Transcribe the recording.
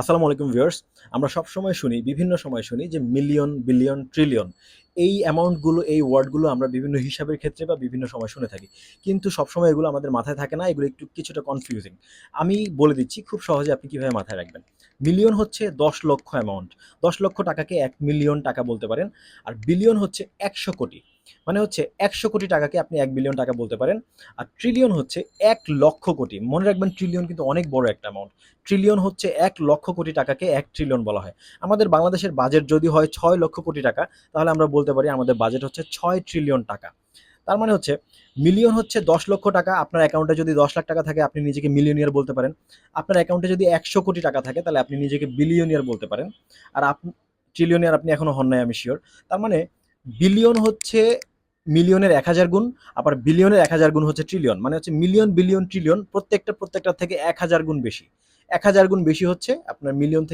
আসসালামু আলাইকুম ভিউয়ার্স, আমরা সব সময় শুনি, বিভিন্ন সময় শুনি যে মিলিয়ন বিলিয়ন ট্রিলিয়ন এই অ্যামাউন্টগুলো এই ওয়ার্ডগুলো আমরা বিভিন্ন হিসাবের ক্ষেত্রে বা বিভিন্ন সময় শুনে থাকি। কিন্তু সবসময় এগুলো আমাদের মাথায় থাকে না, এগুলো একটু কিছুটা কনফিউজিং আমি বলে দিচ্ছি, খুব সহজে আপনি কীভাবে মাথায় রাখবেন? মিলিয়ন হচ্ছে দশ লক্ষ অ্যামাউন্ট দশ লক্ষ টাকাকে এক মিলিয়ন টাকা বলতে পারেন, আর বিলিয়ন হচ্ছে একশো কোটি। মানে হচ্ছে একশো কোটি টাকাকে আপনি এক বিলিয়ন টাকা বলতে পারেন। আর ট্রিলিয়ন হচ্ছে এক লক্ষ কোটি। মনে রাখবেন ট্রিলিয়ন কিন্তু অনেক বড় একটা অ্যামাউন্ট ট্রিলিয়ন হচ্ছে এক লক্ষ কোটি টাকাকে এক ট্রিলিয়ন বলা হয়। আমাদের বাংলাদেশের বাজেট যদি হয় ছয় লক্ষ কোটি টাকা, তাহলে আমরা বলতে পারি আমাদের বাজেট হচ্ছে ছয় ট্রিলিয়ন টাকা। তার মানে হচ্ছে মিলিয়ন হচ্ছে দশ লক্ষ টাকা। আপনার অ্যাকাউন্টে যদি দশ লাখ টাকা থাকে, আপনি নিজেকে মিলিয়নিয়ার বলতে পারেন। আপনার অ্যাকাউন্টে যদি একশো কোটি টাকা থাকে, তাহলে আপনি নিজেকে বিলিয়নিয়ার বলতে পারেন। আর আপনি ট্রিলিয়নিয়ার আপনি এখনও হন নাই, আমি শিওর তার মানে বিলিয়ন হচ্ছে মিলিয়নের এক হাজার গুণ, আবার বিলিয়নের এক হাজার গুণ হচ্ছে ট্রিলিয়ন মানে হচ্ছে মিলিয়ন বিলিয়ন ট্রিলিয়ন প্রত্যেকটা প্রত্যেকটা থেকে এক হাজার গুণ বেশি। এক হাজার গুণ বেশি হচ্ছে আপনার মিলিয়ন থেকে